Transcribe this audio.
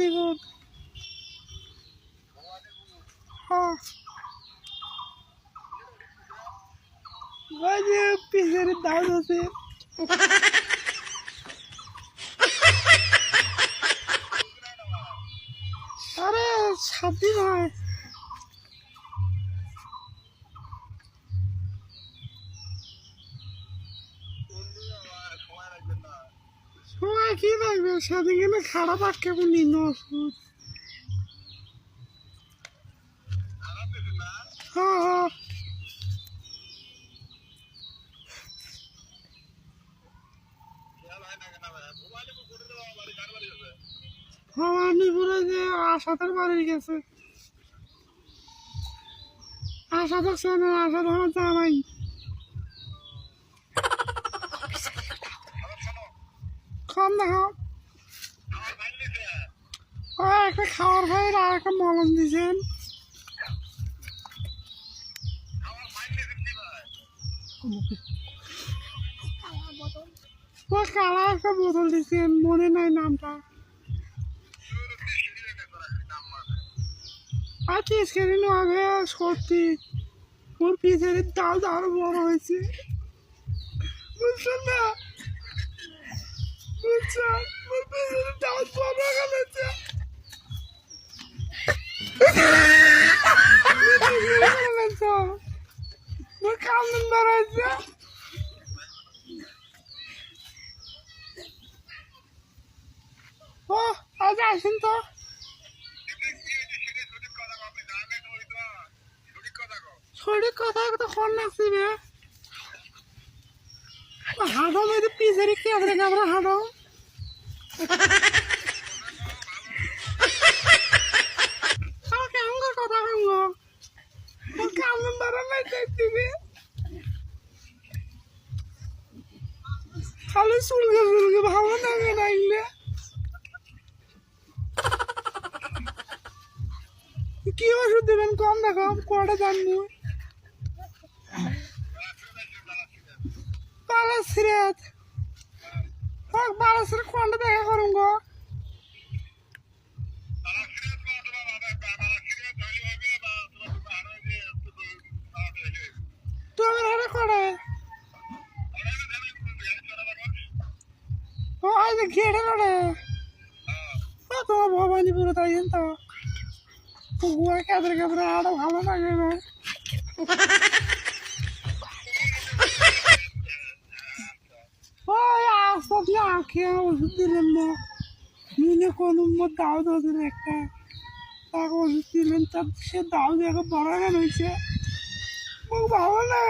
ভবানীপুর হ্যাঁ। পিসের দাম আছে। আরে সাত দিন হয়। কি লাগবে? সাথে গেলে খারাপ আটকে বলি ওষুধ হ্যাঁ হ্যাঁ। ভবানীপুরে যে আশাদের বাড়ি গেছে। আশা না আশা ধরা জামাই। খান দেখাও ও একটা খাওয়ার ভাই আর একটা মলম দিয়েছেন। ও কালা একটা বোতল দিয়েছেন, মনে নাই নামটা। আর তিরিশ কেজি আগে সত্যি ওর পিছের ডাল আরও বড় হয়েছে। বুঝছেন না বুঝছেন ওর পিছের ডাল বড় হয়ে গেছে ওর কামড় বেড়াইছে ও আজ আসেন তো। শরীর কথা তো খন লাগছে বে হাঁটো মেয়েদের পিছারি কেমড়ে কেমড়ে হাঁটো খালি চুলকে চুলকে ভালো লাগে না এগুলো কি ওষুধ দেবেন কম দেখো কটা জানব বালাসিরাত হোক বালাসির কোনটা দেখা করুন গো। তুমি হারে করে ও আজ তোমার ভবানীপুর তাই তো গুয়া কেঁদরে কেঁদরে আরও ভালো লাগে না আপনি আঁকে ওষুধ দিলেন না, নিলে কোনো দাও দিলেন একটা? তাকে ওষুধ দিলেন, তার সে দাও দেখে বড় হয়ে খুব ভালো না